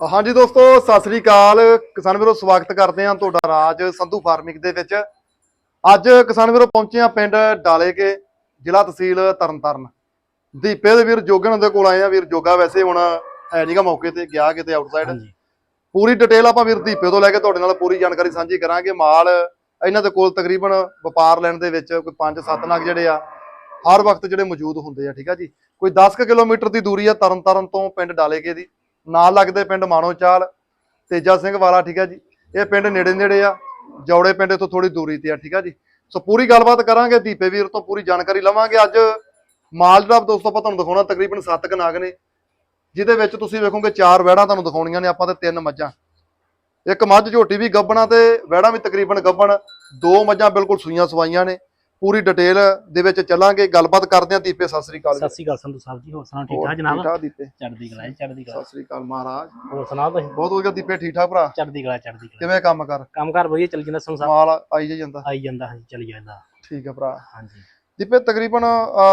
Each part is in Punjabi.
ਹਾਂਜੀ ਦੋਸਤੋ ਸਤਿ ਸ੍ਰੀ ਅਕਾਲ। ਕਿਸਾਨ ਵੀਰੋ ਸਵਾਗਤ ਕਰਦੇ ਹਾਂ ਤੁਹਾਡਾ ਰਾਜ ਸੰਧੂ ਫਾਰਮਿੰਗ ਦੇ ਵਿੱਚ। ਅੱਜ ਕਿਸਾਨ ਵੀਰੋ ਪਹੁੰਚੇ ਹਾਂ ਪਿੰਡ ਡਾਲੇਕੇ ਜ਼ਿਲ੍ਹਾ ਤਹਿਸੀਲ ਤਰਨਤਾਰਨ। ਦੀਪੇ ਦੇ ਵੀਰ ਜੋਗਣ ਦੇ ਕੋਲ ਆਏ ਆ। ਵੀਰ ਜੋਗਾ ਵੈਸੇ ਹੁਣ ਹੈ ਨਹੀਂਗਾ ਮੌਕੇ ਤੇ ਗਿਆ ਕਿਤੇ ਆਊਟਸਾਈਡ ਪੂਰੀ ਡਿਟੇਲ ਆਪਾਂ ਵੀਰ ਦੀਪੇ ਤੋਂ ਲੈ ਕੇ ਤੁਹਾਡੇ ਨਾਲ ਪੂਰੀ ਜਾਣਕਾਰੀ ਸਾਂਝੀ ਕਰਾਂਗੇ। ਮਾਲ ਇਹਨਾਂ ਦੇ ਕੋਲ ਤਕਰੀਬਨ ਵਪਾਰ ਲੈਣ ਦੇ ਵਿੱਚ ਕੋਈ 5-7 ਨਗ ਜਿਹੜੇ ਆ ਹਰ ਵਕਤ ਜਿਹੜੇ ਮੌਜੂਦ ਹੁੰਦੇ ਆ ਠੀਕ ਆ ਜੀ? ਕੋਈ 10 ਕੁ ਕਿਲੋਮੀਟਰ ਦੀ ਦੂਰੀ ਆ ਤਰਨਤਾਰਨ ਤੋਂ ਪਿੰਡ ਡਾਲੇਕੇ ਦੀ। ਨਾਲ ਲੱਗਦੇ ਪਿੰਡ ਮਾਨੋਚਾਲ ਤੇਜਾ ਸਿੰਘ ਵਾਲਾ, ਠੀਕ ਹੈ ਜੀ, ਇਹ ਪਿੰਡ ਨੇੜੇ ਨੇੜੇ ਆ, ਜੌੜੇ ਪਿੰਡ ਤੋਂ ਥੋੜੀ ਦੂਰੀ ਤੇ ਆ, ਠੀਕ ਆ ਜੀ। ਸੋ ਪੂਰੀ ਗੱਲਬਾਤ ਕਰਾਂਗੇ, ਦੀਪੇ ਵੀਰ ਤੋਂ ਪੂਰੀ ਜਾਣਕਾਰੀ ਲਵਾਂਗੇ। ਅੱਜ ਮਾਲ ਜਿਹੜਾ ਦੋਸਤੋ, ਆਪਾਂ ਤੁਹਾਨੂੰ ਦਿਖਾਉਣਾ, ਤਕਰੀਬਨ 7 ਕ ਨਾਗ ਨੇ, ਜਿਹਦੇ ਵਿੱਚ ਤੁਸੀਂ ਵੇਖੋਗੇ ਚਾਰ ਵਹਿੜਾਂ ਤੁਹਾਨੂੰ ਦਿਖਾਉਣੀਆਂ ਨੇ, ਆਪਾਂ ਤੇ ਤਿੰਨ ਮੱਝਾਂ। ਇੱਕ ਮੱਝ ਝੋਟੀ ਵੀ ਗੱਬਣਾ ਤੇ ਵਹਿੜਾਂ ਵੀ ਤਕਰੀਬਨ ਗੱਬਣ, ਦੋ ਮੱਝਾਂ ਬਿਲਕੁਲ ਸੂਈਆਂ ਸਵਾਈਆਂ ਨੇ। ਪੂਰੀ ਡਿਟੇਲ ਦੇ ਵਿੱਚ ਚੱਲਾਂਗੇ ਗੱਲਬਾਤ ਕਰਦੇ ਆਂ ਦੀਪੇ ਸਤਿ ਸ੍ਰੀ ਅਕਾਲ ਸਤਿ ਸ਼੍ਰੀ ਅਕਾਲ ਸੰਧੂ ਸਾਹਿਬ ਜੀ ਹੋਰ ਸੁਣਾਓ ਠੀਕ ਠਾਕ ਜਨਾਬ? ਠਾਕ ਦੀਪੇ। ਚੜ੍ਹਦੀ ਕਲਾ ਜੀ ਚੜ੍ਹਦੀ ਕਲਾ। ਸਤਿ ਸ੍ਰੀ ਅਕਾਲ ਮਹਾਰਾਜ। ਹੋਰ ਸੁਣਾਓ ਤੁਸੀਂ? ਬਹੁਤ ਵਧੀਆ ਦੀਪੇ ਠੀਕ ਠਾਕ ਭਰਾ? ਚੜ੍ਹਦੀ ਕਲਾ ਚੜ੍ਹਦੀ ਕਲਾ। ਕਿਵੇਂ ਕੰਮ ਕਰ? ਕੰਮ ਕਾਰ ਵਧੀਆ ਚੱਲ ਜਾਂਦਾ ਸੰਧੂ ਸਾਹਿਬ? ਮਾਲ ਆਈ ਜਾਂਦਾ। ਆਈ ਜਾਂਦਾ ਹਾਂਜੀ ਚੱਲੀ ਜਾਂਦਾ। ਠੀਕ ਹੈ ਭਰਾ। ਹਾਂਜੀ। ਦੀਪੇ ਤਕਰੀਬਨ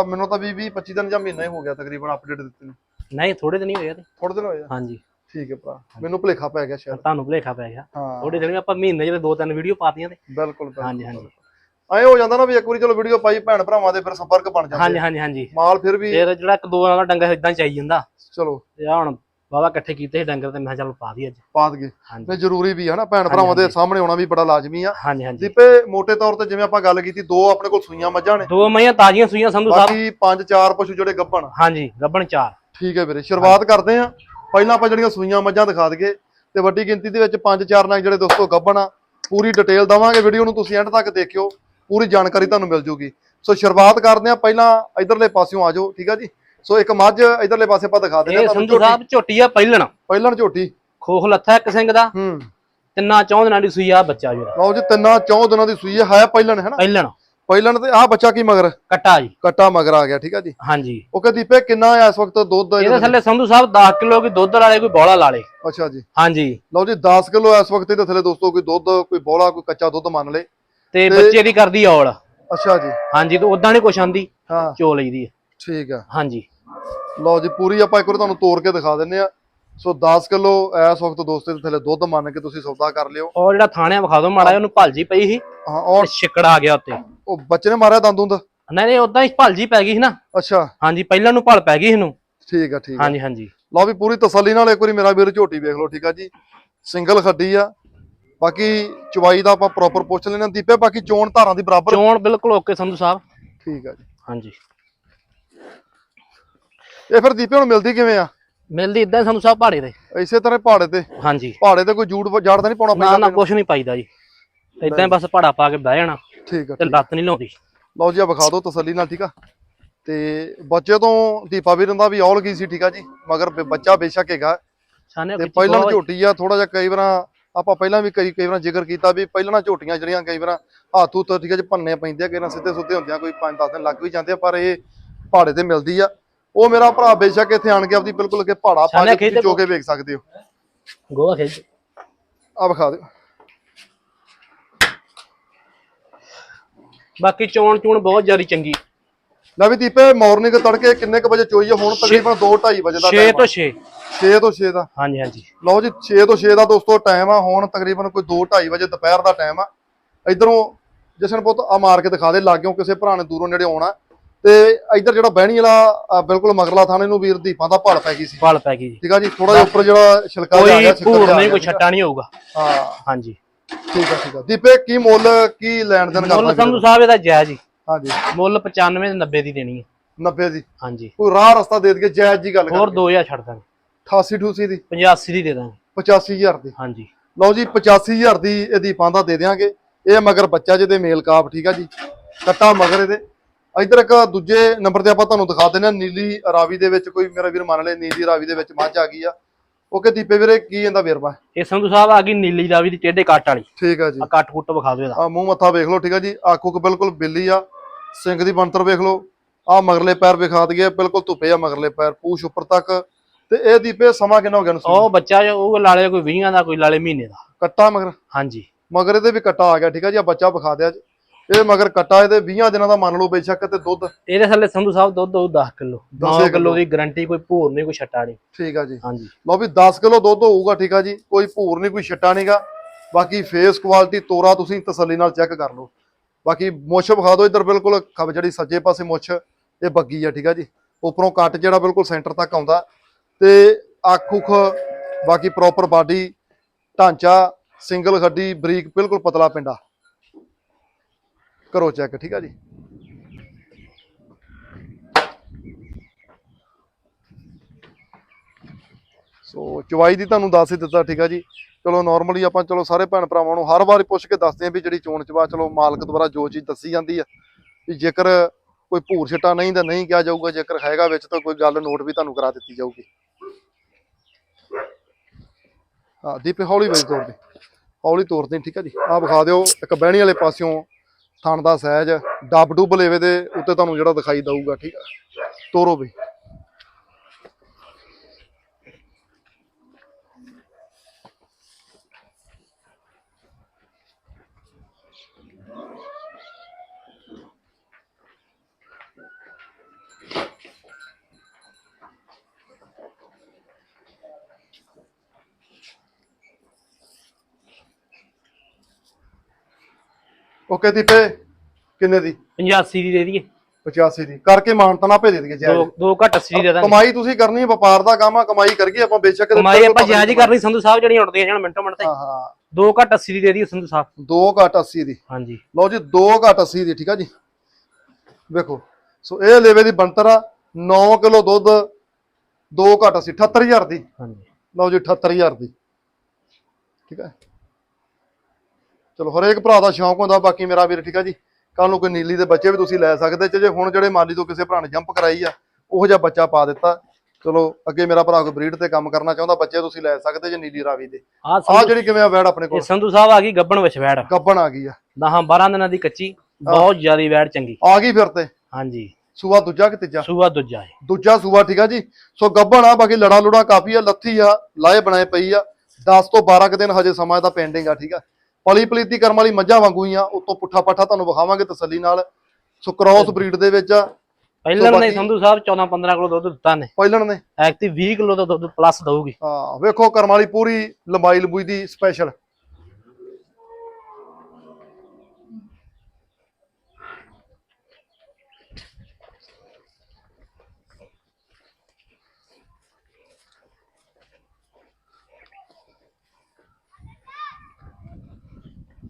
ਮੈਨੂੰ ਤਾਂ 20 20 25 ਦਿਨ ਜਾਂ ਮਹੀਨਾ ਹੀ ਹੋ ਗਿਆ ਤਕਰੀਬਨ ਅਪਡੇਟ ਦਿੱਤੇ ਨੂੰ। ਨਹੀਂ ਥੋੜੇ ਦਿਨ ਹੀ ਹੋਏ ਆ ਤੇ। ਥੋੜੇ ਦਿਨ ਹੋਏ ਆ? ਹਾਂਜੀ। ਠੀਕ ਹੈ ਭਰਾ। ਮੈਨੂੰ ਭੁਲੇਖਾ ਪੈ ਗਿਆ ਸ਼ਾਇਦ। ਤੁਹਾਨੂੰ ਭੁਲੇਖਾ ਪੈ ਗਿਆ। ਥੋੜੇ ਦਿਨ ਆਪਾਂ ਮਹੀਨੇ ਜਿਹੜੇ ਦੋ ਤਿੰਨ ਵੀਡੀਓ ਪਾਤੀਆਂ ਤੇ। ਬਿਲਕੁਲ। ਹਾਂਜੀ ਹਾਂਜੀ। ਐ ਹੋ ਜਾਂਦਾ ਨਾ ਵੀ ਇੱਕ ਵਾਰੀ ਚਲੋ ਵੀਡੀਓ ਪਾਈ ਭੈਣ ਭਰਾਵਾਂ ਦੇ ਫਿਰ ਸੰਪਰਕ ਬਣ ਹਾਂਜੀ ਜਾਂਦੇ ਆ। ਹਾਂਜੀ ਹਾਂਜੀ ਮਾਲ ਫਿਰ ਵੀ ਫਿਰ ਜਿਹੜਾ ਇੱਕ ਦੋ ਵਾਲਾ ਡੰਗਾ ਇਦਾਂ ਚਾਈ ਜਾਂਦਾ। ਚਲੋ। ਆਹ ਹੁਣ ਬਾਬਾ ਇਕੱਠੇ ਕੀਤੇ ਸੀ ਡੰਗਰ ਤੇ ਮੈਂ ਚੱਲ ਪਾ ਦੀ ਅੱਜ। ਗਏ ਹਾਂਜੀ। ਤੇ ਜ਼ਰੂਰੀ ਵੀ ਹੈ ਨਾ ਭੈਣ ਭਰਾਵਾਂ ਦੇ ਹਾਂਜੀ। ਸਾਹਮਣੇ ਆਉਣਾ ਵੀ ਬੜਾ ਲਾਜ਼ਮੀ ਆ। ਹਾਂਜੀ ਹਾਂਜੀ। ਦੀਪੇ ਮੋٹے ਤੌਰ ਤੇ ਜਿਵੇਂ ਆਪਾਂ ਗੱਲ ਕੀਤੀ ਦੋ ਆਪਣੇ ਕੋਲ ਸੂਈਆਂ ਮੱਝਾਂ ਨੇ। ਦੋ ਮਈਆਂ ਤਾਜ਼ੀਆਂ ਸੂਈਆਂ ਸੰਧੂ ਸਾਹਿਬ। ਬਾਕੀ ਪੰਜ ਚਾਰ ਪਸ਼ੂ ਜਿਹੜੇ ਗੱਭਣ। ਹਾਂਜੀ ਗੱਬਣ ਚਾਰ। ਠੀਕ ਹੈ ਵੀਰੇ ਸ਼ੁਰੂਆਤ ਕਰਦੇ ਆ ਪਹਿਲਾਂ ਆਪਾਂ ਜਿਹੜੀਆਂ ਸੂਈਆਂ ਮੱਝਾਂ ਦਿਖਾ ਦਈਏ। ਤੇ ਵੱਡੀ ਗਿਣਤੀ ਦੇ ਵਿੱਚ ਪੰਜ ਚਾਰ ਨਗ ਜਿਹੜੇ ਦੋਸਤੋ ਗੱਭਣ ਆ। ਪੂਰੀ ਡਿਟੇਲ ਦਵਾਂਗੇ ਵੀਡੀਓ ਨੂੰ ਤੁਸੀਂ ਐਂਡ ਤੱਕ ਦੇਖਿਓ। ਪੂਰੀ ਜਾਣਕਾਰੀ ਤੁਹਾਨੂੰ ਮਿਲ ਜੂਗੀ। ਸੋ ਸ਼ੁਰੂਆਤ ਕਰਦੇ ਆ ਪਹਿਲਾਂ ਇਧਰਲੇ ਪਾਸਿਓਂ ਆ ਜਾਓ ਠੀਕ ਆ ਜੀ? ਸੋ ਇੱਕ ਮੱਝ ਇਧਰਲੇ ਪਾਸੇ ਆਪਾਂ ਦਿਖਾ ਦਿੰਦੇ ਆ ਇਹ ਸੰਧੂ ਸਾਹਿਬ ਝੋਟੀ। ਆ ਪਹਿਲਣ। ਪਹਿਲਾਂ ਝੋਟੀ। ਖੋਖ ਲੱਥਾ ਇੱਕ ਸਿੰਘ ਦਾ। ਹੂੰ। ਤਿੰਨਾਂ ਚੌਂ ਦਿਨਾਂ ਦੀ ਸੂਈ ਆ ਬੱਚਾ ਜਿਹੜਾ। ਲਓ ਜੀ ਤਿੰਨਾਂ ਚੌਂ ਦਿਨਾਂ ਦੀ ਸੂਈ ਹੈ ਹੈ ਪਹਿਲਾਂ ਹੈ ਨਾ? ਪਹਿਲਣ। ਪਹਿਲਾਂ ਤੇ ਆਹ ਬੱਚਾ ਕੀ ਮਗਰ? ਕੱਟਾ ਜੀ। ਕੱਟਾ ਮਗਰ ਆ ਗਿਆ ਠੀਕ ਆ ਜੀ? ਹਾਂਜੀ। ਉਹ ਦੀਪੇ ਕਿੰਨਾ ਆ ਇਸ ਵਕਤ ਦੁੱਧ ਇਹਦੇ ਇਹਦਾ? ਥੱਲੇ ਸੰਧੂ ਸਾਹਿਬ 10 ਕਿਲੋ ਕੀ ਦੁੱਧ ਵਾਲੇ ਕੋਈ ਬੋਲਾ ਲਾ ਲੇ। ਅੱਛਾ ਜੀ। ਹਾਂਜੀ। ਲਓ ਜੀ 10 ਕਿਲੋ ਇਸ ਵਕਤ ਇਹਦੇ ਥੱਲੇ ਦੋਸਤੋ ਕੋਈ ਦੁੱਧ ਕੋਈ ਬੋਲਾ ਕੋਈ ਕੱਚਾ ਦੁੱਧ ਮੰਨ ਲੇ। ਤੇ ਬੱਚੇ ਦੀ ਕਰਦੀ ਔਲ। ਅੱਛਾ ਜੀ। ਹਾਂਜੀ ਤੇ ਉਦਾਂ ਨਹੀਂ ਕੁਛ ਆਂਦੀ। ਹਾਂ। ਚੋ ਲਈਦੀ ਹੈ ਠੀਕ ਆ। ਹਾਂਜੀ। ਲਓ ਜੀ ਪੂਰੀ ਆਪਾਂ ਇੱਕ ਵਾਰ ਤੁਹਾਨੂੰ ਤੋੜ ਕੇ ਦਿਖਾ ਦਿੰਨੇ ਆ। ਸੋ 10 ਕਿਲੋ ਇਸ ਵਕਤ ਦੋਸਤੋ ਦੇ ਥੱਲੇ ਦੁੱਧ ਮੰਨ ਕੇ ਤੁਸੀਂ ਸੌਦਾ ਕਰ ਲਿਓ। ਉਹ ਜਿਹੜਾ ਥਾਣਿਆ ਵਿਖਾ ਦੋ ਮਾੜਾ ਉਹਨੂੰ ਭਲਜੀ ਪਈ ਸੀ ਹਾਂ ਔਰ ਛਿੱਕੜ ਆ ਗਿਆ ਉੱਤੇ। ਉਹ ਬੱਚੇ ਨੇ ਮਾਰਿਆ ਦੰਦ ਦੁੰਦ ਨਹੀਂ ਨਹੀਂ ਉਦਾਂ ਹੀ ਭਲਜੀ ਪੈ ਗਈ ਸੀ ਨਾ। ਅੱਛਾ। ਹਾਂਜੀ ਪਹਿਲਾਂ ਨੂੰ ਭਲ ਪੈ ਗਈ ਇਹਨੂੰ। ਠੀਕ ਆ ਠੀਕ ਆ। ਹਾਂਜੀ ਹਾਂਜੀ। ਲਓ ਵੀ ਪੂਰੀ ਤਸੱਲੀ ਨਾਲ ਇੱਕ ਵਾਰੀ ਮੇਰਾ ਵੀਰ ਝੋਟੀ ਵੇਖ ਲਓ ਠੀਕ ਆ ਜੀ। ਸਿੰਗਲ ਖੱਡੀ ਆ। ਬਾਕੀ ਚਵਾਈ ਦਾ ਆਪਾਂ ਪ੍ਰੋਪਰ ਪੁੱਛ ਲੈਣਾ ਦੀਪੇ ਬਾਕੀ ਚੋਣ ਧਾਰਾਂ ਦੀ ਬਰਾਬਰ ਚੋਣ ਬਿਲਕੁਲ ਓਕੇ ਸੰਧੂ ਸਾਹਿਬ। ਠੀਕ ਆ ਜੀ। ਹਾਂਜੀ। ਇਹ ਫਿਰ ਦੀਪੇ ਨੂੰ ਮਿਲਦੀ ਕਿਵੇਂ ਆ? ਮਿਲਦੀ ਇਦਾਂ ਸੰਧੂ ਸਾਹਿਬ ਪਹਾੜੇ ਤੇ। ਇਸੇ ਤਰ੍ਹਾਂ ਪਹਾੜੇ ਤੇ। ਹਾਂਜੀ। ਪਹਾੜੇ ਤੇ ਕੋਈ ਜੂੜ ਜਾੜ ਤਾਂ ਨਹੀਂ ਪਾਉਣਾ ਪੈਂਦਾ ਨਾ ਕੁਛ ਨਹੀਂ ਪਾਈਦਾ ਜੀ। ਇਦਾਂ ਬਸ ਪਹਾੜਾ ਪਾ ਕੇ ਬਹਿ ਜਾਣਾ। ਠੀਕ ਆ ਤੇ ਲੱਤ ਨਹੀਂ ਲਾਉਂਦੀ। ਲਓ ਜੀ ਆ ਵਿਖਾ ਦਿਓ ਤਸੱਲੀ ਨਾਲ ਠੀਕ ਆ। ਤੇ ਬੱਚੇ ਤੋਂ ਦੀਪਾ ਵੀਰਨ ਦਾ ਵੀ ਔਲ ਗਈ ਸੀ ਠੀਕ ਆ ਜੀ। ਮਗਰ ਬੱਚਾ ਬੇਸ਼ੱਕ ਹੈਗਾ। ਸਾਨੇ ਤੇ ਪਹਿਲਾਂ ਝੋਟੀ ਆ ਥੋੜਾ ਜਿਹਾ ਕਈ ਵਾਰਾਂ ਆਪਾਂ ਪਹਿਲਾਂ ਵੀ ਕਈ ਕਈ ਵਾਰਾਂ ਜ਼ਿਕਰ ਕੀਤਾ ਵੀ ਪਹਿਲਾਂ ਨਾ ਝੋਟੀਆਂ ਜਿਹੜੀਆਂ ਕਈ ਵਾਰਾਂ ਹੱਥ ਉੱਤੇ ਠੀਕ ਆ ਜੀ ਭੰਨੇ ਪੈਂਦੇ ਆ ਕਈ ਵਾਰਾਂ ਸਿੱਧੇ ਸੁੱਧੇ ਹੁੰਦੇ ਆ ਕੋਈ 5-10 ਦਿਨ ਲੱਗ ਵੀ ਜਾਂਦੇ ਆ ਪਰ ਇਹ ਪਹਾੜੇ ਤੇ ਮਿਲਦੀ ਆ। ਉਹ ਮੇਰਾ ਭਰਾ ਬੇਸ਼ੱਕ ਇੱਥੇ ਆਣ ਕੇ ਆਪਦੀ ਬਿਲਕੁਲ ਅੱਗੇ ਪਹਾੜਾ ਪਾ ਕੇ ਖਿੱਚ ਤੁਸੀਂ ਚੋ ਕੇ ਵੇਖ ਸਕਦੇ ਹੋ। ਗੋਆ ਖੇਜ ਆ ਵਿਖਾ ਦਿਓ। ਬਾਕੀ ਚੋਣ ਚੂਣ ਬਹੁਤ ਜ਼ਿਆਦਾ ਚੰਗੀ। ਲੈ ਵੀ ਦੀਪੇ ਮਾਰਨਿੰਗ ਤੜਕੇ ਕਿੰਨੇ ਕ ਵਜੇ ਚੋਈ ਆ? ਹੁਣ ਤਕਰੀਬਨ 2:30 ਵਜੇ ਦਾ 6 ਟਾਈਮ ਤੋਂ 6 6 ਤੋਂ 6 ਦਾ। ਹਾਂਜੀ ਹਾਂਜੀ। ਲਓ ਜੀ 6 ਤੋਂ 6 ਦਾ ਦੋਸਤੋ ਟਾਈਮ ਆ। ਹੁਣ ਤਕਰੀਬਨ ਕੋਈ 2:30 ਵਜੇ ਦੁਪਹਿਰ ਦਾ ਟਾਈਮ ਆ। ਇਧਰੋਂ ਜਸ਼ਨ ਪੁੱਤ ਆ ਮਾਰ ਕੇ ਦਿਖਾ ਦੇ ਲਾਗਿਓ ਕਿਸੇ ਭਰਾ ਨੇ ਦੂਰੋਂ ਨੇੜੇ ਆਉਣਾ। ਤੇ ਇਧਰ ਜਿਹੜਾ ਬਹਿਣੀ ਵਾਲਾ ਬਿਲਕੁਲ ਮਗਰਲਾ ਥਾਣੇ ਨੂੰ ਵੀਰ ਦੀਪਾਂ ਦਾ ਭਲ ਪੈ ਗਈ ਸੀ। ਫਲ ਪੈ ਗਈ ਜੀ। ਠੀਕ ਆ ਜੀ ਥੋੜਾ ਜਿਹਾ ਉੱਪਰ ਜਿਹੜਾ ਛਿਲਕਾ ਜਿਹਾ ਆ ਗਿਆ ਆ ਨਹੀਂ ਕੋਈ। ਛੱਟਾ ਨਹੀਂ ਹੋਊਗਾ। ਹਾਂ। ਹਾਂਜੀ। ਠੀਕ ਆ ਠੀਕ ਆ। ਦੀਪੇ ਕੀ ਮੁੱਲ ਕੀ ਲੈਣ ਦੇਣ ਮੁੱਲ ਕਰਨਾ ਸੰਧੂ ਸਾਹਿਬ ਇਹਦਾ ਜਾਇਜ਼ ਜੀ ਹਾਂਜੀ। ਮੁੱਲ 95 ਤੇ 90 ਦੀ ਦੇਣੀ ਹੈ। 90 ਦੀ? ਹਾਂਜੀ। ਕੋਈ ਰਾਹ ਰਸਤਾ ਦੇ ਦਈਏ ਜਾਇਜ਼ ਜੀ ਗੱਲ ਹੋਰ ਕਰ 2000 ਛੱਡ ਦਾਂਗੇ। 88 ਠੂਸੀ ਦੀ? 85 ਦੀ ਦੇ ਦਾਂਗੇ। 85000 ਦੀ? ਹਾਂਜੀ। ਲਓ ਜੀ 85000 ਦੀ ਇਹਦੀ ਪਾਂਦਾ ਦੇ ਦਿਆਂਗੇ। ਇਹ ਮਗਰ ਬੱਚਾ ਜਿਹਦੇ ਮੇਲ ਕਾਪ ਠੀਕ ਆ ਜੀ? ਕੱਟਾ ਮਗਰ ਇਹਦੇ। ਇਧਰ ਇੱਕ ਦੂਜੇ ਨੰਬਰ ਤੇ ਆਪਾਂ ਤੁਹਾਨੂੰ ਦਿਖਾ ਦਿੰਦੇ ਹਾਂ ਨੀਲੀ ਰਾਵੀ ਦੇ ਵਿੱਚ ਕੋਈ ਮੇਰਾ ਵੀਰ ਮੰਨ ਲੈ ਨੀਲੀ ਰਾਵੀ ਦੇ ਵਿੱਚ ਮੱਝ ਆ ਗਈ ਆ। ਓਕੇ ਦੀਪੇ ਵੀਰੇ ਕੀ ਇਹਦਾ ਵੇਰਵਾ ਇਹ ਸੰਧੂ ਸਾਹਿਬ ਆ ਗਈ ਨੀਲੀ ਰਾਵੀ ਦੀ ਟੇਢੇ ਕੱਟ ਵਾਲੀ। ਠੀਕ ਆ ਜੀ। ਆ ਕੱਟ ਕੁੱਟ ਵਿਖਾ ਦਿਓ ਇਹਦਾ। ਆ ਮੂੰਹ ਮੱਥਾ ਵੇਖ ਲਓ ਠੀਕ ਆ ਜੀ? ਆਖੋ ਬਿਲਕੁਲ ਬਿੱਲੀ ਆ। ਸਿੰਘ ਦੀ ਬਣਤਰ ਵੇਖ ਲਓ। ਆ ਮਗਰਲੇ ਪੈਰ ਵਿਖਾ ਦਈਏ ਬਿਲਕੁਲ ਧੁੱਪੇ ਆ ਮਗਰਲੇ ਪੈਰ ਪੂਛ ਉੱਪਰ ਤੱਕ। ਤੇ ਇਹ ਦੀਪੇ ਸਮਾਂ ਕਿੰਨਾ ਹੋ ਗਿਆ ਨੂੰ ਉਹ ਬੱਚਾ ਜੋ ਉਹ ਲਾਲੇ ਕੋਈ 20 ਦਾ ਕੋਈ ਲਾਲੇ ਮਹੀਨੇ ਦਾ। ਕੱਟਾ ਮਗਰ? ਹਾਂਜੀ। ਮਗਰ ਇਹਦੇ ਵੀ ਕੱਟਾ ਆ ਗਿਆ ਠੀਕ ਆ ਜੀ ਆ ਬੱਚਾ ਵਿਖਾ ਦਿਆ। ਇਹ ਮਗਰ ਕੱਟਾ ਇਹਦੇ 20 ਦਿਨਾਂ ਦਾ ਮੰਨ ਲਓ ਬੇਸ਼ੱਕ ਤੇ ਦੁੱਧ। ਇਹਦੇ ਥੱਲੇ ਸੰਧੂ ਸਾਹਿਬ ਦੁੱਧ ਹੋਊ 10 ਕਿਲੋ। 9 ਦਸੇ ਕਿਲੋ। ਦੀ ਗਾਰੰਟੀ ਕੋਈ ਭੂਰ ਨਹੀਂ ਕੋਈ ਛੱਟਾ ਨਹੀਂ। ਠੀਕ ਆ ਜੀ। ਹਾਂਜੀ। ਲਓ ਵੀ 10 ਕਿਲੋ ਦੁੱਧ ਹੋਊਗਾ ਠੀਕ ਆ ਜੀ ਕੋਈ ਭੂਰ ਨਹੀਂ ਕੋਈ ਛਿੱਟਾ ਨਹੀਂਗਾ ਬਾਕੀ ਫੇਸ ਕੁਆਲਿਟੀ ਤੋਰਾ ਤੁਸੀਂ ਤਸੱਲੀ ਨਾਲ ਚੈੱਕ ਕਰ ਲਓ। ਬਾਕੀ ਮੁੱਛ ਵਿਖਾ ਦਿਓ ਇੱਧਰ ਬਿਲਕੁਲ, ਖਬ ਜਿਹੜੀ ਸੱਜੇ ਪਾਸੇ ਮੁੱਛ, ਇਹ ਬੱਗੀ ਆ, ਠੀਕ ਆ ਜੀ। ਉੱਪਰੋਂ ਕੱਟ ਜਿਹੜਾ ਬਿਲਕੁਲ ਸੈਂਟਰ ਤੱਕ ਆਉਂਦਾ। ਤੇ ਅੱਖ ਉਖ, ਬਾਕੀ ਪ੍ਰੋਪਰ ਬਾਡੀ ਢਾਂਚਾ ਸਿੰਗਲ ਖੱਡੀ ਬਰੀਕ, ਬਿਲਕੁਲ ਪਤਲਾ ਪਿੰਡਾ। ਕਰੋ ਚੈੱਕ ਠੀਕ ਆ ਜੀ। ਸੋ ਚਵਾਈ ਦੀ ਤੁਹਾਨੂੰ ਦੱਸ ਹੀ ਦਿੱਤਾ, ਠੀਕ ਆ ਜੀ। ਚਲੋ ਨਾਰਮਲੀ ਆਪਾਂ ਚਲੋ ਸਾਰੇ ਭੈਣ ਭਰਾਵਾਂ ਨੂੰ ਹਰ ਵਾਰੀ ਪੁੱਛ ਕੇ ਦੱਸਦੇ ਆ ਵੀ ਜਿਹੜੀ ਚੋਣ ਚਵਾ, ਚਲੋ ਮਾਲਕ ਦੁਆਰਾ ਜੋ ਚੀਜ਼ ਦੱਸੀ ਜਾਂਦੀ ਆ ਵੀ ਜੇਕਰ ਕੋਈ ਭੂਰ ਛਿੱਟਾ ਨਹੀਂ ਤਾਂ ਨਹੀਂ ਕਿਹਾ ਜਾਊਗਾ, ਜੇਕਰ ਹੈਗਾ ਵਿੱਚ ਤਾਂ ਕੋਈ ਗੱਲ ਨੋਟ ਵੀ ਤੁਹਾਨੂੰ ਕਰਾ ਦਿੱਤੀ ਜਾਊਗੀ। ਹਾਂ, ਦੀਪੇ, ਹੌਲੀ ਵੇਚ ਤੋਰਦੇ। ਹੌਲੀ ਤੋਰਦੇ, ਠੀਕ ਆ ਜੀ। ਆਹ ਵਿਖਾ ਦਿਓ, ਇੱਕ ਬਹਿਣੀ ਵਾਲੇ ਪਾਸਿਓਂ ਥਣ ਦਾ ਸਹਿਜ ਡੱਬ ਡੁੱਬ ਲੇਵੇ ਦੇ ਉੱਤੇ ਤੁਹਾਨੂੰ ਜਿਹੜਾ ਦਿਖਾਈ ਦਊਗਾ, ਠੀਕ ਆ ਤੋਰੋ ਵੀ। ਓਕੇ ਦੀਪੇ ਕਿੰਨੇ ਦੀ? 85 ਦੀ ਦੇ ਦਈਏ। 85 ਦੀ। ਕਰਕੇ ਮਾਨਤਾ ਨਾ ਭੇਜ ਦੇ ਦਈਏ ਦੋ ਜਾਇਜ਼। ਦੋ ਘੱਟ 80 ਦੀ ਦੇ ਦਾਂਗੇ। ਕਮਾਈ ਤੁਸੀਂ ਕਰਨੀ ਹੈ ਵਪਾਰ ਦਾ ਕੰਮ ਆ ਕਮਾਈ ਕਰੀਏ ਆਪਾਂ ਬੇਸ਼ੱਕ ਕਮਾਈ ਆਪਾਂ ਜਾਇਜ਼ ਹੀ ਕਰਨੀ ਸੰਧੂ ਸਾਹਿਬ ਜਿਹੜੀਆਂ ਉੱਡਦੀਆਂ ਜਾਣ ਮਿੰਟੋ ਮਿੰਟ ਤੇ। ਹਾਂ ਹਾਂ। ਦੋ ਘੱਟ 80 ਦੀ ਦੇ ਦਈਏ ਸੰਧੂ ਸਾਹਿਬ। 2 ਘੱਟ 80 ਦੀ। ਹਾਂਜੀ। ਲਓ ਜੀ 2 ਘੱਟ 80 ਦੀ ਠੀਕ ਆ ਜੀ? ਵੇਖੋ ਸੋ ਇਹ ਲੇਵੇ ਦੀ ਬਣਤਰ ਆ 9 ਕਿਲੋ ਦੁੱਧ 2 ਘੱਟ 80 78000 ਦੀ। ਹਾਂਜੀ। ਲਓ ਜੀ 78000 ਦੀ। ਠੀਕ ਹੈ ਚਲੋ ਹਰੇਕ ਭਰਾ ਦਾ ਸ਼ੌਂਕ ਹੁੰਦਾ ਬਾਕੀ ਮੇਰਾ ਵੀਰ ਠੀਕ ਆ ਜੀ। ਕੱਲ ਨੂੰ ਕੋਈ ਨੀਲੀ ਦੇ ਬੱਚੇ ਵੀ ਤੁਸੀਂ ਲੈ ਸਕਦੇ ਜੇ ਹੁਣ ਜਿਹੜੇ ਮਾਲੀ ਤੋਂ ਕਿਸੇ ਭਰਾ ਨੇ ਜੰਪ ਕਰਾਈ ਆ ਉਹੋ ਜਿਹਾ ਬੱਚਾ ਪਾ ਦਿੱਤਾ। ਚਲੋ ਅੱਗੇ ਮੇਰਾ ਭਰਾ ਕੋਈ ਬਰੀਡ ਤੇ ਕੰਮ ਕਰਨਾ ਚਾਹੁੰਦਾ ਬੱਚੇ ਤੁਸੀਂ ਲੈ ਸਕਦੇ ਜੇ ਨੀਲੀ ਰਾਵੀ ਦੇ। ਸੰਧੂ- ਜਿਹੜੀ ਕਿਵੇਂ ਆ ਵੈੜ ਆਪਣੇ ਇਹ ਕੋਲ ਸੰਧੂ ਸਾਹਿਬ ਆ ਗਈ ਗੱਬਣ ਵਿੱਚ ਵੈੜ। ਗੱਬਣ ਆ ਗਈ ਆ। 10 12 ਦਿਨਾਂ ਦੀ ਕੱਚੀ ਬਹੁਤ ਜ਼ਿਆਦੀ ਵੈੜ ਚੰਗੀ। ਆ ਗਈ ਫਿਰ ਤੇ? ਹਾਂਜੀ। ਸੂਆ ਦੂਜਾ ਕਿ ਤੀਜਾ? ਸੂਆ ਦੂਜਾ ਹੈ। ਦੂਜਾ ਸੂਆ ਠੀਕ ਆ ਜੀ। ਸੋ ਗੱਬਣ ਆ ਬਾਕੀ ਲੜਾ ਲੁੜਾ ਕਾਫੀ ਆ ਲੱਥੀ ਆ ਲਾਏ ਬਣਾਏ ਪਈ ਆ। 10 ਤੋਂ 12 ਕੁ ਦਿਨ ਹਜੇ ਸਮਾਂ ਇਹਦਾ ਪੈਂਡਿੰਗ ਆ ਠੀਕ ਆ। ਪਲੀ ਪਲੀਤੀ ਕਰਮ ਵਾਲੀ ਮੱਝਾਂ ਵਾਂਗੂ ਹੀ ਆ ਉਤੋਂ ਪੁੱਠਾ ਪੱਠਾ ਤੁਹਾਨੂੰ ਵਿਖਾਵਾਂਗੇ ਤਸੱਲੀ ਨਾਲ ਸੋ ਕ੍ਰਾਸ ਬਰੀਡ ਦੇ ਵਿੱਚ ਆ। ਪਹਿਲਾਂ ਨੇ ਸੰਧੂ ਸਾਹਿਬ 14 15 ਕਿਲੋ ਦੁੱਧ ਦਿੱਤਾ ਨੇ। ਪਹਿਲਣ ਨੇ। ਐਕਟੀ 20 ਕਿਲੋ ਦਾ ਦੁੱਧ ਪਲੱਸ ਦਊਗੀ। ਹਾਂ ਵੇਖੋ ਕਰਮ ਵਾਲੀ ਪੂਰੀ ਲੰਬਾਈ ਲੰਬੂਈ ਦੀ ਸਪੈਸ਼ਲ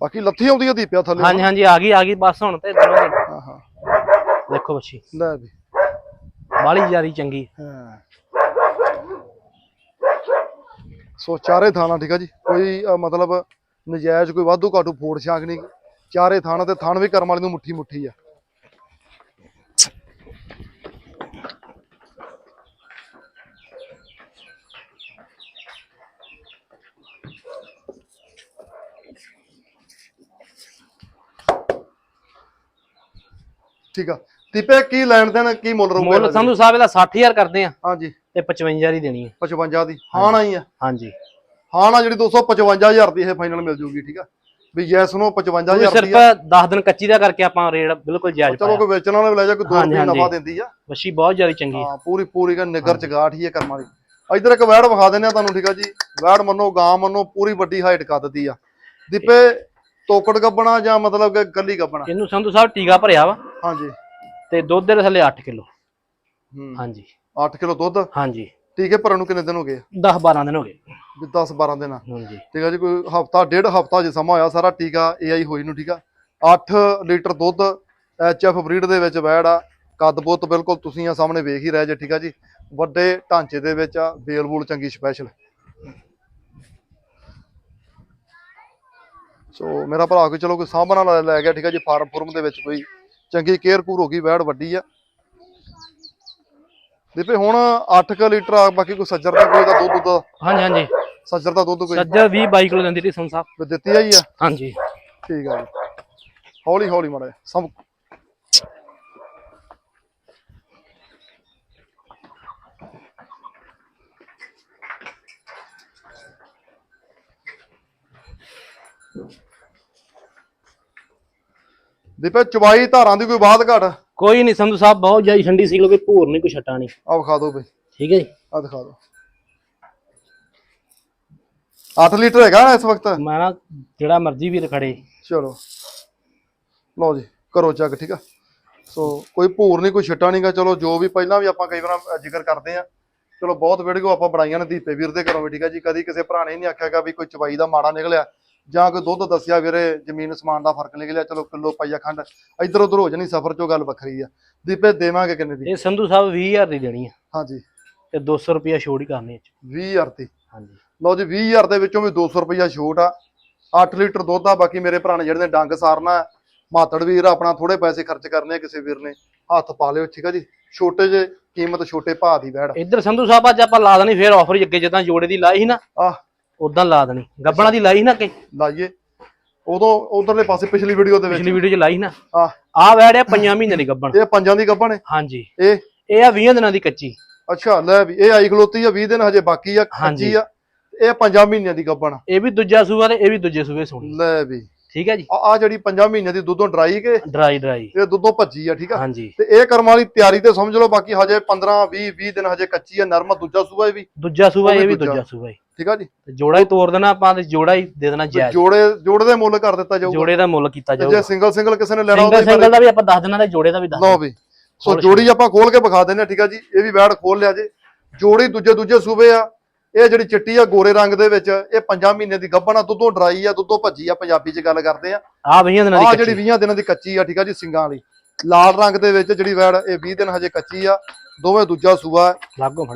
ਬਾਕੀ ਲੱਥੀ ਆਉਂਦੀ ਆ ਦੀਪਿਆ ਥੱਲੇ ਹਾਂਜੀ ਹਾਂਜੀ ਆ ਗਈ ਆ ਗਈ ਬਸ ਹੁਣ ਤੇ ਦੋਵੇਂ ਦੀ। ਹਾਂ ਹਾਂ। ਦੇਖੋ ਬੱਚੀ। ਲੈ ਵੀ। ਬਾਲੀ ਜ਼ਿਆਦੀ ਚੰਗੀ। ਹਾਂ। ਸੋ ਚਾਰੇ ਥਾਣਾ ਠੀਕ ਆ ਜੀ? ਕੋਈ ਅ, ਮਤਲਬ ਨਜਾਇਜ਼ ਕੋਈ ਵਾਧੂ ਘਾਟੂ ਫੋੜ ਛਾਂਕ ਨਹੀਂ। ਚਾਰੇ ਥਾਣਾ ਤੇ ਥਾਣ ਵੀ ਕਰਮ ਵਾਲੀ ਨੂੰ ਮੁੱਠੀ ਮੁੱਠੀ ਆ। ਠੀਕ ਆ। ਦੀਪੇ ਕੀ ਲੈਣ ਦੇਣ ਕੀ ਮੁੱਲ ਰਹੂਗਾ ਮੁੱਲ? ਸੰਧੂ ਸਾਹਿਬ ਇਹਦਾ 60000 ਕਰਦੇ ਆ। ਹਾਂਜੀ। ਤੇ 55 ਦੀ ਦੇਣੀ ਹੈ 55 ਦੀ। ਹਾਂ ਨਾ ਹੀ ਆ। ਹਾਂਜੀ। ਹਾਂ ਨਾ ਜਿਹੜੀ 255000 ਦੀ ਇਹ ਫਾਈਨਲ ਮਿਲ ਜੂਗੀ ਠੀਕ ਆ। ਵੀ ਯੈਸ ਨੂੰ ਉਹ ਵੀ 55000 ਸਿਰਫ ਦੀ ਆ। 10 ਦਿਨ ਕੱਚੀ ਦਾ ਕਰਕੇ ਆਪਾਂ ਰੇਟ ਬਿਲਕੁਲ ਜਾਇਜ਼ ਚਲੋ ਕੋਈ ਵੇਚਣ ਵਾਲਾ ਲੈ ਜਾ ਕੋਈ 2 ਹਾਂਜੀ, ਰੁਪਏ ਨਫਾ। ਦਿੰਦੀ ਆ। ਬੱਚੀ ਬਹੁਤ ਜ਼ਿਆਦੀ ਚੰਗੀ ਹੈ ਹਾਂ ਪੂਰੀ ਪੂਰੀ ਕਾ ਨਿਗਰ ਚ ਗਾਠ ਹੀ ਹੈ ਕਰਮਾਂ ਦੀ। ਇਧਰ ਇੱਕ ਵੈੜ ਵਿਖਾ ਦਿੰਦੇ ਆ ਤੁਹਾਨੂੰ ਠੀਕ ਆ ਜੀ। ਵੈੜ ਮੰਨੋ ਗਾਂ ਮੰਨੋ ਪੂਰੀ ਵੱਡੀ ਹਾਈਟ ਕੱਦ ਦੀ ਆ। ਦੀਪੇ ਤੋਕੜ ਗੱਬਣਾ ਜਾਂ ਮਤਲਬ ਕਿ ਗੱਲੀ ਗੱਬਣਾ? ਇਹਨੂੰ ਸੰਧੂ ਸਾਹਿਬ ਟੀਕਾ ਭਰਿਆ ਵਾ। ਹਾਂਜੀ। ਤੇ ਦੁੱਧ ਦੇ ਥੱਲੇ 8 ਕਿਲੋ। ਹੂੰ। ਹਾਂਜੀ। 8 ਕਿਲੋ ਦੁੱਧ? ਹਾਂਜੀ। ਟੀਕੇ ਭਰਨ ਨੂੰ ਕਿੰਨੇ ਦਿਨ ਹੋ ਗਏ? 10 12 ਦਿਨ ਹੋ ਗਏ। ਵੀ 10 12 ਦਿਨ ਹਾਂਜੀ। ਠੀਕ ਆ ਜੀ ਕੋਈ ਹਫਤਾ ਡੇਢ ਹਫਤਾ ਜੇ ਸਮਾਂ ਹੋਇਆ ਸਾਰਾ ਟੀਕਾ ਏਆਈ ਹੋਈ ਨੂੰ ਠੀਕ ਆ? 8 ਲੀਟਰ ਦੁੱਧ ਐਚਐਫ ਬਰੀਡ ਦੇ ਵਿੱਚ ਵੈੜ ਆ। ਕੱਦ ਬੁੱਤ ਬਿਲਕੁਲ ਤੁਸੀਂ ਆ ਸਾਹਮਣੇ ਵੇਖ ਹੀ ਰਹੇ ਜੇ ਠੀਕ ਆ ਜੀ? ਵੱਡੇ ਢਾਂਚੇ ਦੇ ਵਿੱਚ ਆ ਬੇਲ ਬੂਲ ਚੰਗੀ ਸਪੈਸ਼ਲ ਸੋ ਮੇਰਾ ਭਰਾ ਕੋਈ ਚਲੋ ਕੋਈ ਸਾਂਭਣ ਲੈ ਗਿਆ ਠੀਕ ਆ ਜੀ ਫਾਰਮ ਫੁਰਮ ਦੇ ਵਿੱਚ ਕੋਈ ਚੰਗੀ ਕੇਅਰ ਕੂਰ ਹੋ ਗਈ ਵੈੜ ਵੱਡੀ ਆ। ਦੀਪੇ ਹੁਣ 8 ਕ ਲੀਟਰ ਆ ਬਾਕੀ ਕੋਈ ਸੱਜਰ ਦਾ ਕੋਈ ਦਾ ਦੁੱਧ ਦੁੱਧ ਹਾਂਜੀ ਹਾਂਜੀ। ਸੱਜਰ ਦਾ ਦੁੱਧ ਕੋਈ? ਸੱਜਾ 20 22 ਕਿਲੋ ਦਿੰਦੀ ਤੀ ਵੀ ਦਿੱਤੀ ਆਈ ਆ? ਹਾਂਜੀ। ਠੀਕ ਆ ਜੀ। ਹੌਲੀ ਹੌਲੀ ਮਾੜਾ ਸਭ ਦੀਪੇ ਚਵਾਈ ਧਾਰਾਂ ਦੀ ਕੋਈ ਬਾਤ ਘਟ। ਕੋਈ ਨਹੀਂ ਸੰਧੂ ਸਾਹਿਬ ਬਹੁਤ ਜ਼ਿਆਦਾ ਠੰਡੀ ਸੀ ਲੋਕੇ ਭੂਰ ਨਹੀਂ ਕੋਈ ਛਟਾ ਨਹੀਂ। ਆ ਵਿਖਾ ਦਿਓ ਬਈ। ਠੀਕ ਹੈ ਜੀ। ਆ ਦਿਖਾ ਦਿਓ। 8 ਲੀਟਰ ਹੈਗਾ ਨਾ ਇਸ ਵਕਤ? ਮੈਂ ਨਾ ਜਿਹੜਾ ਮਰਜ਼ੀ ਵੀਰ ਖੜੇ। ਚਲੋ। ਲਓ ਜੀ ਕਰੋ ਚੱਕ ਠੀਕ ਆ? ਸੋ ਕੋਈ ਭੂਰ ਨਹੀਂ ਕੋਈ ਛਿੱਟਾ ਨਹੀਂਗਾ। ਚਲੋ ਜੋ ਵੀ ਪਹਿਲਾਂ ਵੀ ਆਪਾਂ ਕਈ ਵਾਰ ਜ਼ਿਕਰ ਕਰਦੇ ਆ। ਚਲੋ ਬਹੁਤ ਵੀਡੀਓ ਆਪਾਂ ਬਣਾਈਆਂ ਨੇ ਦੀਪੇ ਵੀਰ ਦੇ ਘਰੋਂ ਵੀ ਠੀਕ ਆ ਜੀ? ਕਦੀ ਕਿਸੇ ਭਰਾ ਨੇ ਨਹੀਂ ਆਖਿਆਗਾ ਵੀ ਕੋਈ ਚਵਾਈ ਦਾ ਮਾੜਾ ਨਿਕਲਿਆ। ਜਾਂ ਕੋਈ ਦੁੱਧ ਦੱਸਿਆ ਵੀਰੇ ਜ਼ਮੀਨ ਸਮਾਨ ਦਾ ਫ਼ਰਕ ਨਿਕਲਿਆ ਚਲੋ ਕਿਲੋ ਪਾਈਆ ਖੰਡ ਇੱਧਰ ਉੱਧਰ ਹੋ ਜਾਣੀ ਸਫਰ ਚੋਂ ਗੱਲ ਵੱਖਰੀ ਆ। ਦੀਪੇ ਦੇਵਾਂਗੇ ਕਿੰਨੇ ਦੀ? ਇਹ ਸੰਧੂ ਸਾਹਿਬ 20000 ਦੀ ਦੇਣੀ ਆ। ਹਾਂਜੀ। ਤੇ 200 ਰੁਪਿਆ ਛੋੜ ਹੀ ਕਰਨੀ ਚ। 20000 ਦੀ। ਹਾਂਜੀ। ਲਓ ਜੀ 20000 ਦੇ ਵਿੱਚੋਂ ਵੀ 200 ਰੁਪਈਆ ਛੋਟ ਆ। 8 ਲੀਟਰ ਦੁੱਧ ਆ ਬਾਕੀ ਮੇਰੇ ਭਰਾ ਨੇ ਜਿਹੜੇ ਨੇ ਡੰਗ ਸਾਰਨਾ ਮਾਤੜ ਵੀਰ ਆਪਣਾ ਥੋੜੇ ਪੈਸੇ ਖਰਚ ਕਰਨੇ ਆ ਕਿਸੇ ਵੀਰ ਨੇ। ਹੱਥ ਪਾ ਲਿਓ ਠੀਕ ਆ ਜੀ। ਛੋਟੇ ਜੇ ਕੀਮਤ ਛੋਟੇ ਭਾਅ ਦੀ ਵੈੜ ਇੱਧਰ ਸੰਧੂ ਸਾਹਿਬ ਅੱਜ ਆਪਾਂ ਲਾ ਦੇਣੀ ਫੇਰ ਆਫਰ ਅੱਗੇ ਜਿੱਦਾਂ ਜੋੜੇ ਦੀ ਲਾਈ ਸੀ ਨਾ। ਆਹ ਉਦਾਂ ਲਾ ਦੇਣੀ। ਗੱਬਣਾ ਦੀ ਲਾਈ ਨਾ ਕਿ ਲਾਈਏ। ਉਦੋਂ ਉਧਰਲੇ ਪਾਸੇ ਪਿਛਲੀ ਵੀਡੀਓ ਦੇ ਵਿੱਚ। ਪਿਛਲੀ ਵੀਡੀਓ 'ਚ ਲਾਈ ਨਾ? ਆ ਆ ਵੈੜ ਪੰਜਾਂ ਮਹੀਨੇ ਦੀ ਗੱਬਣ। ਇਹ ਪੰਜਾਂ ਦੀ ਗੱਭਣ ਹੈ ਹਾਂਜੀ। ਇਹ? ਇਹ ਆ 20 ਦਿਨਾਂ ਦੀ ਕੱਚੀ। ਅੱਛਾ ਲੈ ਵੀ ਇਹ ਆਈ ਖਲੋਤੀ ਆ 20 ਦਿਨ ਹਜੇ ਬਾਕੀ ਆ ਹਾਂਜੀ। ਕੱਚੀ ਆ। ਇਹ ਪੰਜਾਂ ਮਹੀਨਿਆਂ ਦੀ ਗੱਭਣ ਆ। ਇਹ ਵੀ ਦੂਜਾ ਸੂਆ ਤੇ ਇਹ ਵੀ ਦੂਜੇ ਸੂਏ ਸੋਣੀ ਲੈ ਵੀ। ਠੀਕ ਹੈ ਜੀ? ਆ ਆ ਜਿਹੜੀ ਪੰਜਾਂ ਮਹੀਨਿਆਂ ਦੀ ਦੁੱਧੋਂ ਡਰਾਈ ਕੇ ਡਰਾਈ ਡਰਾਈ। ਇਹ ਦੁੱਧੋਂ ਭੱਜੀ ਆ ਠੀਕ ਆ? ਹਾਂਜੀ। ਤੇ ਇਹ ਕਰਮ ਵਾਲੀ ਤਿਆਰੀ ਤੇ ਸਮਝ ਲਓ ਬਾਕੀ ਹਜੇ 15 20 20 ਦਿਨ ਹਜੇ ਕੱਚੀ ਆ ਨਰਮ ਦੂਜਾ ਸੂਆ ਇਹ ਵੀ। ਦੂਜਾ ਵੀ ਇਹ ਵੀ ਦੂਜਾ। ਜੀ ਠੀਕ ਆ ਜੀ? ਤੇ ਜੋੜਾ ਹੀ ਤੋੜ ਦੇਣਾ ਆਪਾਂ ਤੇ ਜੋੜਾ ਹੀ ਦੇ ਦੇਣਾ ਜਾਇਜ਼। ਜੋੜੇ ਜੋੜੇ ਦੇ ਮੁੱਲ ਕਰ ਦਿੱਤਾ ਜਾਊਗਾ। ਜੋੜੇ ਦਾ ਮੁੱਲ ਕੀਤਾ ਤੇ ਜੇ ਜਾਊਗਾ। ਸਿੰਗਲ ਸਿੰਗਲ ਕਿਸੇ ਨੇ ਲੈਣਾ ਉਹਦਾ ਸਿੰਗਲ ਦਾ ਵੀ ਆਪਾਂ ਦੱਸ ਦੇਣਾ ਤੇ ਜੋੜੇ ਦਾ ਵੀ ਦੱਸ ਲਓ ਵੀ। ਸੋ ਜੋੜੀ ਆਪਾਂ ਖੋਲ ਕੇ ਵਿਖਾ ਦਿੰਨੇ ਆ ਠੀਕ ਆ ਜੀ? ਇਹ ਵੀ ਵੈੜ ਖੋਲ ਲਿਆ ਜੇ। ਜੋੜੀ ਦੂਜੇ ਦੂਜੇ ਸੂਬੇ ਆ। ਇਹ ਜਿਹੜੀ ਚਿੱਟੀ ਆ ਗੋਰੇ ਰੰਗ ਦੇ ਵਿੱਚ ਇਹ ਪੰਜਾਂ ਮਹੀਨੇ ਦੀ ਗੱਭਣ ਆ ਦੁੱਧੋਂ ਡਰਾਈ ਆ ਦੁੱਧੋਂ ਭੱਜੀ ਆ ਪੰਜਾਬੀ 'ਚ ਗੱਲ ਕਰਦੇ ਆ। ਆ 20 ਦਿਨਾਂ ਆ ਦੀ ਜਿਹੜੀ ਕੱਚੀ। 20 ਦਿਨਾਂ ਦੀ ਕੱਚੀ ਆ ਠੀਕ ਆ ਜੀ ਸਿੰਗਾਂ ਵਾਲੀ। ਲਾਲ ਰੰਗ ਦੇ ਵਿੱਚ ਜਿਹੜੀ ਵੈੜ ਇਹ 20 ਦਿਨ ਹਜੇ ਕੱਚੀ ਆ ਦੋਵੇਂ ਦੂਜਾ ਸੂਆ।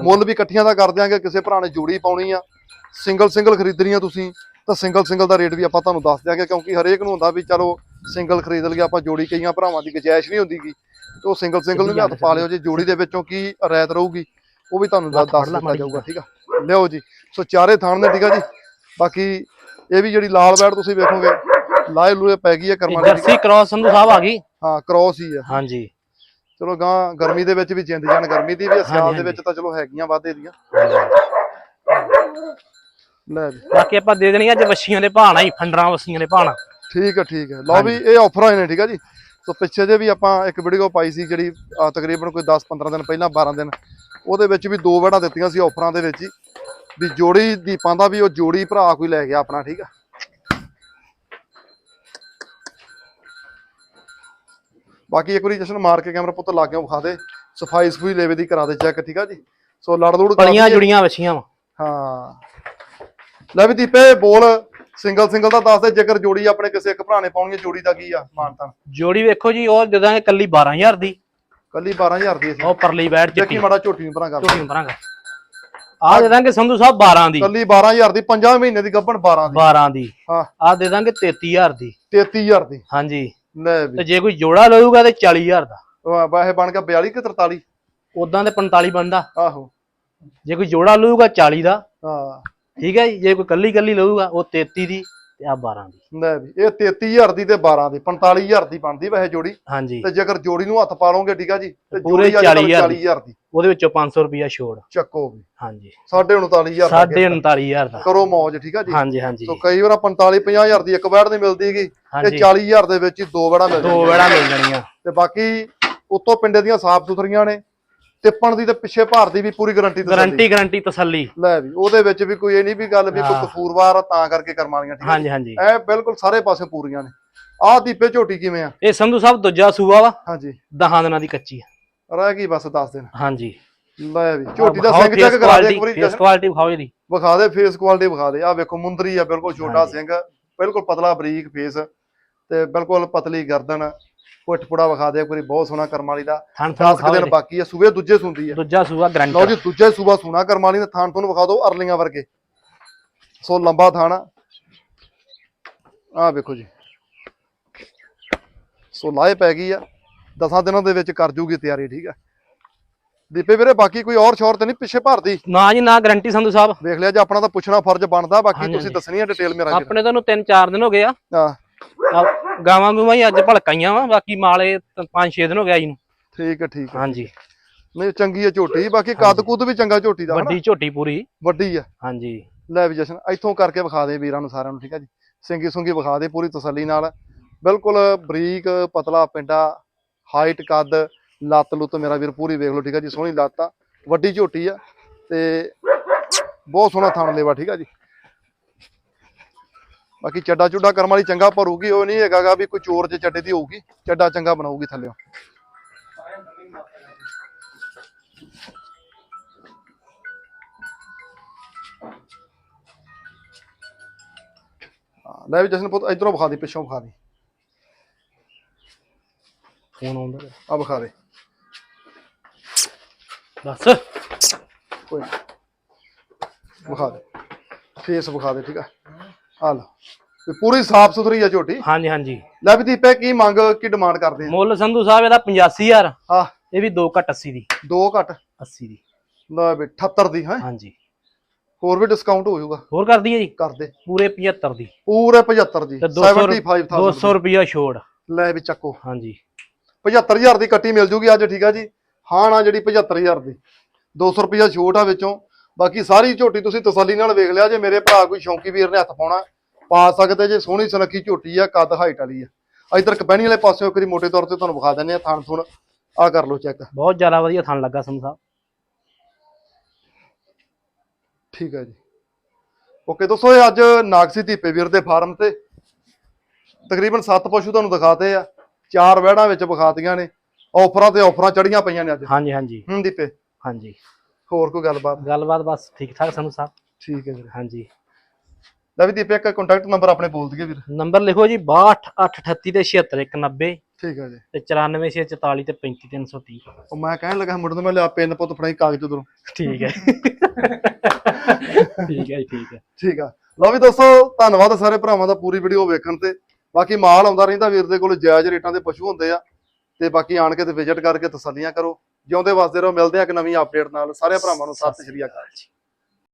ਮੁੱਲ ਵੀ ਇਕੱਠੀਆਂ ਦਾ ਕਰ ਦਿਆਂਗੇ ਕਿਸੇ ਭਰਾ ਨੇ ਜੋੜੀ ਪਾਉਣੀ ਆ। ਸਿੰਗਲ ਸਿੰਗਲ ਖਰੀਦਣੀ ਆ ਤੁਸੀਂ ਤਾਂ ਸਿੰਗਲ ਸਿੰਗਲ ਦਾ ਰੇਟ ਵੀ ਆਪਾਂ ਤੁਹਾਨੂੰ ਦੱਸ ਦਿਆਂਗੇ ਕਿਉਂਕਿ ਹਰੇਕ ਨੂੰ ਹੁੰਦਾ ਵੀ ਚਲੋ ਸਿੰਗਲ ਖਰੀਦ ਲਈਏ ਆਪਾਂ ਜੋੜੀ ਕਈਆਂ ਭਰਾਵਾਂ ਦੀ ਗੁੰਜਾਇਸ਼ ਨਹੀਂ ਹੁੰਦੀਗੀ। ਤੇ ਉਹ ਸਿੰਗਲ ਸਿੰਗਲ ਨੂੰ ਹੱਥ ਪਾ ਲਿਓ ਜੇ ਜੋੜੀ ਦੇ ਵਿੱਚੋਂ ਕੀ ਰਾਇਤ ਰਹੂਗੀ ਉਹ ਵੀ ਤੁਹਾਨੂੰ ਦੱਸ ਦੱਸ ਦਿੱਤਾ ਜਾਊਗਾ ਠੀਕ ਆ। ਲਿਓ ਜੀ। ਸੋ ਚਾਰੇ ਥਾਣ ਨੇ ਠੀਕ ਆ ਜੀ। ਬਾਕੀ ਇਹ ਵੀ ਜਿਹੜੀ ਲਾਲ ਬੈੜ ਤੁਸੀਂ ਵੇਖੋਗੇ ਲਾਏ ਲੂਏ ਪੈ ਗਈ ਹੈ ਕਰਮਾਂ ਦੀ। ਜਰਸੀ ਕ੍ਰਾਸ ਸੰਧੂ ਸਾਹਿਬ ਆ ਗਈ। ਹਾਂ ਕ੍ਰੋਸ ਹੀ ਆ। ਹਾਂਜੀ। ਚਲੋ ਗਾਂ ਗਰਮੀ ਦੇ ਵਿੱਚ ਵੀ ਜਿੰਦ ਜਾਨ। ਗਰਮੀ ਦੀ ਵੀ ਸਿਆਲ ਦੇ ਵਿੱਚ ਤਾਂ ਚਲੋ ਹੈਗੀਆਂ ਵਾਧੇ ਦੀਆਂ। ਲੈ ਜੀ। ਬਾਕੀ ਆਪਾਂ ਦੇ ਦੇਣੀ ਅੱਜ ਵੱਛੀਆਂ ਦੇ ਭਾਣਾ ਹੀ ਫੰਡਰਾਂ ਵੱਛੀਆਂ ਦੇ ਭਾਣਾ ਠੀਕ ਹੈ ਠੀਕ ਹੈ ਲਓ ਵੀ ਇਹ ਆਫਰ ਆਏ ਨੇ ਠੀਕ ਹੈ ਜੀ। ਸੋ ਪਿੱਛੇ ਜੇ ਵੀ ਆਪਾਂ ਇੱਕ ਵੀਡੀਓ ਪਾਈ ਸੀ ਜਿਹੜੀ ਤਕਰੀਬਨ ਕੋਈ 10-15 ਦਿਨ ਪਹਿਲਾਂ 12 ਦਿਨ। ਉਹਦੇ ਵਿੱਚ ਵੀ ਦੋ ਵੜਾ ਦਿੱਤੀਆਂ ਸੀ ਆਫਰਾਂ ਦੇ ਵਿੱਚ ਹੀ। ਵੀ ਜੋੜੀ ਦੀਪਾਂ ਦਾ ਵੀ ਉਹ ਜੋੜੀ ਭਰਾ ਕੋਈ ਲੈ ਗਿਆ ਆਪਣਾ ਠੀਕ ਆ? ਬਾਕੀ ਇੱਕ ਵਾਰੀ ਜਸ਼ਨ ਮਾਰ ਕੇ ਕੈਮਰਾ ਪੁੱਤ ਲਾ ਕੇ ਵਿਖਾ ਦੇ। ਸਫ਼ਾਈ ਸਫੂਈ ਲੇਵੇ ਦੀ ਕਰਾ ਦੇ ਚੈੱਕ ਠੀਕ ਆ ਜੀ? ਸੋ ਲੜ ਲੂੜ ਪਲੀਆਂ। ਜੁੜੀਆਂ ਵੱਛੀਆਂ ਵਾ। ਹਾਂ। ਲੈ ਵੀ ਦੀਪੇ ਬੋਲ। ਸਿੰਗਲ ਸਿੰਗਲ ਦਾ ਦੱਸ ਦੇ ਜੇਕਰ ਜੋੜੀ ਆਪਣੇ ਕਿਸੇ ਇੱਕ ਭਰਾ ਨੇ ਪਾਉਣੀ ਹੈ ਜੋੜੀ ਦਾ ਕੀ ਆ ਮਾਨਤਾ ਜੋੜੀ ਵੇਖੋ ਜੀ ਉਹ ਦੇ ਦਾਂਗੇ ਕੱਲੀ 12000 ਦੀ। ਕੱਲੀ 12000 ਦੀ ਸੀ ਉਹ ਪਰਲੀ ਬੈਠ ਦੇਖੀ ਚਿੱਟੀ ਮਾੜਾ ਝੋਟੀ ਨੂੰ ਭਰਾ ਕਰ ਝੋਟੀ ਭਰਾਂਗਾ। ਆ ਦੇ ਦਾਂਗੇ ਸੰਧੂ ਸਾਹਿਬ 12 ਦੀ। ਕੱਲੀ 12000 ਦੀ 50 ਮਹੀਨੇ ਦੀ ਗੱਭਣ 12 ਦੀ। 12 ਦੀ। ਹਾਂ। ਆ ਦੇ ਦਾਂਗੇ 33000 ਦੀ। 33000 ਦੀ। ਹਾਂਜੀ। ਲੈ ਤੇ ਵੀ ਜੇ ਕੋਈ ਜੋੜਾ ਲਊਗਾ ਤੇ 40000 ਦਾ। ਵਾਹ ਵਾਹ, ਇਹ ਬਣ ਗਿਆ 42 ਕਿ 43 ਉਦਾਂ ਤੇ 45 ਬਣਦਾ। ਆਹੋ। ਜੇ ਕੋਈ ਜੋੜਾ ਲਊਗਾ 40 ਦਾ ਹਾਂ। ਠੀਕ ਹੈ ਜੀ। ਜੇ ਕੋਈ ਕੱਲੀ ਕੱਲੀ ਲਊਗਾ ਉਹ 33 ਦੀ। ਤੇ ਆ 12 ਦੀ। ਲੈ ਵੀ ਇਹ 33000 ਦੀ ਤੇ 12 ਦੀ 45000 ਦੀ ਬਣਦੀ ਵੈਸੇ ਜੋੜੀ। ਹਾਂਜੀ। ਤੇ ਜੇਕਰ ਜੋੜੀ ਨੂੰ ਹੱਥ ਪਾ ਲਓਗੇ ਠੀਕ ਆ ਜੀ ਤੇ ਪੂਰੇ ਜੋੜੀ ਆ 40,000 ਦੀ। 40000 ਦੀ। ਉਹਦੇ ਵਿੱਚੋਂ 500 ਰੁਪਿਆ ਛੋੜ। ਚੱਕੋ ਵੀ। ਹਾਂਜੀ। 39000 ਸਾਢੇ 39000 ਦਾ। ਕਰੋ ਮੌਜ ਠੀਕ ਆ ਜੀ। ਹਾਂਜੀ ਹਾਂਜੀ। ਸੋ ਕਈ ਵਾਰ 45 50000 ਦੀ ਇੱਕ ਬੈੜ ਨਹੀਂ ਮਿਲਦੀ ਹੈਗੀ ਤੇ ਹਾਂਜੀ। 40000 ਦੇ ਵਿੱਚ ਹੀ ਦੋ ਬੈੜਾਂ ਮਿਲ ਦੋ ਜਾਂਦੀਆਂ ਵੇੜਾ ਮਿਲ ਜਾਣੀਆਂ ਤੇ ਬਾਕੀ ਉੱਤੋਂ ਪਿੰਡੇ ਦੀਆਂ ਸਾਫ਼ ਸੁਥਰੀਆਂ ਨੇ। ਟਿੱਪਣ ਦੀ ਤੇ ਪਿੱਛੇ ਭਾਰ ਦੀ ਵੀ ਪੂਰੀ ਗਾਰੰਟੀ ਗਾਰੰਟੀ ਗਾਰੰਟੀ ਤਸੱਲੀ। ਲੈ ਵੀ ਉਹਦੇ ਵਿੱਚ ਵੀ ਕੋਈ ਇਹ ਨਹੀਂ ਵੀ ਗੱਲ ਵੀ ਕੋਈ। ਕਸੂਰਵਾਰ ਆ ਤਾਂ ਕਰਕੇ ਕਰਮਾਂ ਵਾਲੀਆਂ ਠੀਕ ਹਾਂਜੀ ਹਾਂਜੀ। ਐ ਬਿਲਕੁਲ ਸਾਰੇ ਪਾਸੇ ਪੂਰੀਆਂ ਨੇ। ਆਹ ਦੀਪੇ ਝੋਟੀ ਕਿਵੇਂ ਆ? ਇਹ ਸੰਧੂ ਸਾਹਿਬ ਦੂਜਾ ਸੂਆ ਵਾ। ਹਾਂਜੀ। ਦਹਾਂ ਦਿਨਾਂ ਦੀ ਕੱਚੀ ਆ। ਰਹਿ ਗਈ ਬਸ ਦੱਸ ਦਿਨ। ਹਾਂਜੀ। ਲੈ ਵੀ ਝੋਟੀ ਦਾ ਸਿੰਘ ਚੈੱਕ ਕਰਾ ਦੇ ਇੱਕ ਵਾਰੀ ਫੇਸ ਕੁਆਲਿਟੀ ਵਿਖਾਓ ਇਹਦੀ। ਵਿਖਾ ਦੇ ਫੇਸ ਕੁਆਲਿਟੀ ਵਿਖਾ ਦੇ। ਆ ਵੇਖੋ ਮੁੰਦਰੀ ਆ ਬਿਲਕੁਲ ਛੋਟਾ। ਸਿੰਘ। ਬਿਲਕੁਲ ਪਤਲਾ ਬਰੀਕ ਫੇਸ ਤੇ ਬਿਲਕੁਲ ਪਤਲੀ ਗਰਦਨ। ਪੁੱਠਪੁੜਾ ਵਿਖਾ ਦੇ ਵਾਰੀ ਬਹੁਤ ਸੋਹਣਾ ਕਰਮ ਵਾਲੀ ਦਾ। ਥਣ 10 ਥਣ ਦਿਨ ਬਾਕੀ ਆ ਸੂਬੇ ਦੂਜੇ ਸੁੰਦੀ ਆ। ਦੂਜਾ ਸੂਆ ਲਓ ਗਰੰਟੀ ਜੀ ਦੂਜੇ ਸੂਬਾ ਸੋਨਾ ਕਰਮ ਵਾਲੀ ਦਾ ਥਾਣ ਤੁਹਾਨੂੰ ਵਿਖਾ ਦਿਓ ਅਰਲੀਆਂ ਵਰਗੇ। ਸੋ ਲੰਬਾ ਥਾਣ ਆ। ਵੇਖੋ ਜੀ। ਸੋ ਲਾਏ ਪੈ ਗਈ ਆ। ਦਸਾਂ ਦਿਨਾਂ ਦੇ ਵਿੱਚ ਕਰ ਜੂਗੀ ਤਿਆਰੀ ਠੀਕ ਆ। ਦੀਪੇ ਵੀਰੇ ਬਾਕੀ ਕੋਈ ਔਰ ਸ਼ੌਰ ਤੇ ਨਹੀਂ ਪਿੱਛੇ ਭਰਦੀ ਨਾ ਜੀ ਨਾ ਗਰੰਟੀ ਸੰਧੂ ਸਾਹਿਬ। ਵੇਖ ਲਿਆ ਜੇ ਆਪਣਾ ਤਾਂ ਪੁੱਛਣਾ ਫਰਜ਼ ਬਣਦਾ ਬਾਕੀ ਤੁਸੀਂ। ਦੱਸਣੀ ਆ ਡਿਟੇਲ ਮੇਰਾ ਆਪਣੇ ਤੁਹਾਨੂੰ 3-4 ਦਿਨ ਹੋ ਗਏ ਆ। ਹਾਂ। ਗਾਵਾਂ ਗੂਵਾਂ ਹੀ ਅੱਜ ਭਲਕਾਈਆਂ ਵਾ ਬਾਕੀ ਮਾਲੇ 5-6 ਦਿਨ ਹੋ ਗਿਆ ਜੀ ਨੂੰ। ਠੀਕ ਹੈ ਠੀਕ ਹੈ ਹਾਂਜੀ। ਨਹੀਂ ਚੰਗੀ ਹੈ ਝੋਟੀ ਬਾਕੀ ਕੱਦ ਕੁੱਦ ਵੀ ਚੰਗਾ ਝੋਟੀ ਦਾ ਹਨਾ? ਵੱਡੀ ਝੋਟੀ ਪੂਰੀ। ਵੱਡੀ ਆ। ਹਾਂਜੀ। ਲੈ ਵੀ ਜਸ਼ਨ ਇੱਥੋਂ ਕਰਕੇ ਵਿਖਾ ਦੇ ਵੀਰਾਂ ਨੂੰ ਸਾਰਿਆਂ ਨੂੰ ਠੀਕ ਹੈ ਜੀ। ਸਿੰਗੀ ਸੁੰਗੀ ਵਿਖਾ ਦੇ ਪੂਰੀ ਤਸੱਲੀ ਨਾਲ। ਬਿਲਕੁਲ ਬਰੀਕ ਪਤਲਾ ਪਿੰਡਾ ਹਾਈਟ ਕੱਦ ਲੱਤ ਲੁੱਤ ਮੇਰਾ ਵੀਰ ਪੂਰੀ ਵੇਖ ਲਓ ਠੀਕ ਆ ਜੀ ਸੋਹਣੀ ਲੱਤ ਆ। ਵੱਡੀ ਝੋਟੀ ਆ ਤੇ ਬਹੁਤ ਸੋਹਣਾ ਥਣ ਲੇਵਾ ਠੀਕ ਆ ਜੀ। ਬਾਕੀ ਚੱਡਾ ਚੁੱਡਾ ਕਰਮ ਵਾਲੀ ਚੰਗਾ ਭਰੂਗੀ ਉਹ ਨਹੀਂ ਹੈਗਾਗਾ ਵੀ ਕੋਈ ਚੋਰ ਚ ਚੱਡੇ ਦੀ ਹੋਊਗੀ ਚੱਡਾ ਚੰਗਾ ਬਣਾਊਗੀ ਥੱਲਿਓ। ਹਾਂ, ਲੈ ਵੀ ਜਸਨ ਪੁੱਤ ਇਧਰੋਂ ਵਿਖਾ ਦੇ ਪਿੱਛੋਂ ਵਿਖਾ ਦੇ। ਫੋਨ ਆਉਂਦਾ ਆ ਵਿਖਾ ਦੇ। ਬਸ। ਕੋਈ ਨੀ। ਵਿਖਾ ਦੇ। ਫੇਸ ਵਿਖਾ ਦੇ ਠੀਕ ਆ। ਆ ਲਓ। ਵੀ ਪੂਰੀ ਸਾਫ਼ ਸੁਥਰੀ ਆ ਝੋਟੀ। ਹਾਂਜੀ ਹਾਂਜੀ। ਲੈ ਵੀ ਦੀਪੇ ਕੀ ਮੰਗ ਕੀ ਡਿਮਾਂਡ ਕਰਦੇ ਆ? ਮੁੱਲ ਸੰਧੂ ਸਾਹਿਬ ਇਹਦਾ 85000 ਹਾਂ। ਇਹ ਵੀ 2 ਘੱਟ 80 ਦੀ। ਦੋ ਘੱਟ? 80 ਦੀ। ਲੈ ਵੀ 78 ਦੀ ਹੈ? ਹਾਂਜੀ। ਹੋਰ ਵੀ ਡਿਸਕਾਊਂਟ ਹੋ ਜਾਊਗਾ। ਹੋਰ ਕਰ ਦਈਏ ਜੀ? ਕਰ ਦੇ ਪੂਰੇ 75 ਦੀ। ਪੂਰੇ 75 ਦੀ। ਤੇ 200 75000 200 ਰੁਪਿਆ ਛੋੜ। ਲੈ ਵੀ ਚੱਕੋ। ਹਾਂਜੀ। 75000 ਦੀ ਕੱਟੀ ਮਿਲ ਜੂਗੀ ਅੱਜ ਠੀਕ ਆ ਜੀ? ਹਾਂ ਨਾ ਜਿਹੜੀ 75000 ਦੀ। 200 ਰੁਪਿਆ ਛੋਟ ਆ ਵਿੱਚੋਂ। ਬਾਕੀ ਸਾਰੀ ਝੋਟੀ ਤੁਸੀਂ ਤਸੱਲੀ ਨਾਲ ਵੇਖ ਲਿਆ ਜੇ ਮੇਰੇ ਭਰਾ ਕੋਈ ਸ਼ੌਂਕੀ ਵੀਰ ਨੇ ਹੱਥ ਪਾਉਣਾ ਪਾ ਸਕਦੇ ਜੇ ਸੋਹਣੀ ਸੁਨੱਖੀ ਝੋਟੀ ਆ ਕੱਦ ਹਾਈਟ ਵਾਲੀ ਆ। ਇਧਰ ਕਪੈਣੀ ਵਾਲੇ ਪਾਸਿਓਂ ਇੱਕ ਵਾਰੀ ਮੋਟੇ ਤੌਰ ਤੇ ਤੁਹਾਨੂੰ ਵਿਖਾ ਦਿੰਦੇ ਆ ਥਣ ਥੁਣ ਆ ਕਰ ਲਓ ਚੈੱਕ ਬਹੁਤ ਜ਼ਿਆਦਾ ਵਧੀਆ ਥਣ ਲੱਗਾ ਸੰਧੂ ਸਾਹਿਬ। ਠੀਕ ਹੈ ਜੀ। ਓਕੇ ਦੋਸਤੋ ਇਹ ਅੱਜ ਨਾਗਸੀ ਧੀਪੇ ਵੀਰ ਦੇ ਫਾਰਮ ਤੇ ਤਕਰੀਬਨ 7 ਪਸ਼ੂ ਤੁਹਾਨੂੰ ਦਿਖਾਤੇ ਆ ਚਾਰ ਵਹਿੜਾਂ ਵਿੱਚ ਵਿਖਾਤੀਆਂ ਨੇ ਆਫਰਾਂ ਤੇ ਆਫਰਾਂ ਚੜੀਆਂ ਪਈਆਂ ਨੇ ਅੱਜ। ਹਾਂਜੀ ਹਾਂਜੀ। ਹੂੰ ਦੀਪੇ? ਹਾਂਜੀ। ਹੋਰ ਕੋਈ ਗੱਲਬਾਤ? ਗੱਲਬਾਤ ਬਸ ਠੀਕ ਠਾਕ ਸੰਧੂ ਸਾਹਿਬ ਠੀਕ ਹੈ ਵੀਰੇ। ਹਾਂਜੀ। ਲੈ ਵੀ ਦੀਪੇ ਇੱਕ ਕੰਟੈਕਟ ਨੰਬਰ ਆਪਣੇ ਬੋਲ ਦਈਏ ਵੀਰ। ਨੰਬਰ ਲਿਖੋ ਜੀ 62838 ਤੇ 76190 ਠੀਕ ਹੈ ਜੀ। ਤੇ 94644 ਤੇ 35330 ਉਹ ਮੈਂ ਕਹਿਣ ਲੱਗਾ ਮੁੰਡੇ ਨੂੰ ਮੈਂ ਲਿਆ ਪਿੰਨ ਪੁੱਤ ਫੜਾਈ ਕਾਗਜ਼ ਉਧਰੋਂ। ਠੀਕ ਹੈ। ਠੀਕ ਹੈ ਠੀਕ ਹੈ। ਠੀਕ ਆ। ਲਓ ਵੀ ਦੋਸਤੋ ਧੰਨਵਾਦ ਸਾਰੇ ਭਰਾਵਾਂ ਦਾ ਪੂਰੀ ਵੀਡੀਓ ਵੇਖਣ ਤੇ। ਬਾਕੀ ਮਾਲ ਆਉਂਦਾ ਰਹਿੰਦਾ ਵੀਰ ਦੇ ਕੋਲ ਜਾਇਜ਼ ਰੇਟਾਂ ਦੇ ਪਸ਼ੂ ਹੁੰਦੇ ਆ। ਤੇ ਬਾਕੀ ਆਣ ਕੇ ਤੇ ਵਿਜ਼ਿਟ ਕਰਕੇ ਤਸੱਲੀਆਂ ਕਰੋ। ਜਿਉਂਦੇ ਵਸਦੇ ਰਹੋ, ਮਿਲਦੇ ਆ ਇੱਕ ਨਵੀਂ ਅਪਡੇਟ ਨਾਲ। ਸਾਰੇ ਭਰਾਵਾਂ ਨੂੰ ਸਤਿ ਸ਼੍ਰੀ ਅਕਾਲ। ਜੀ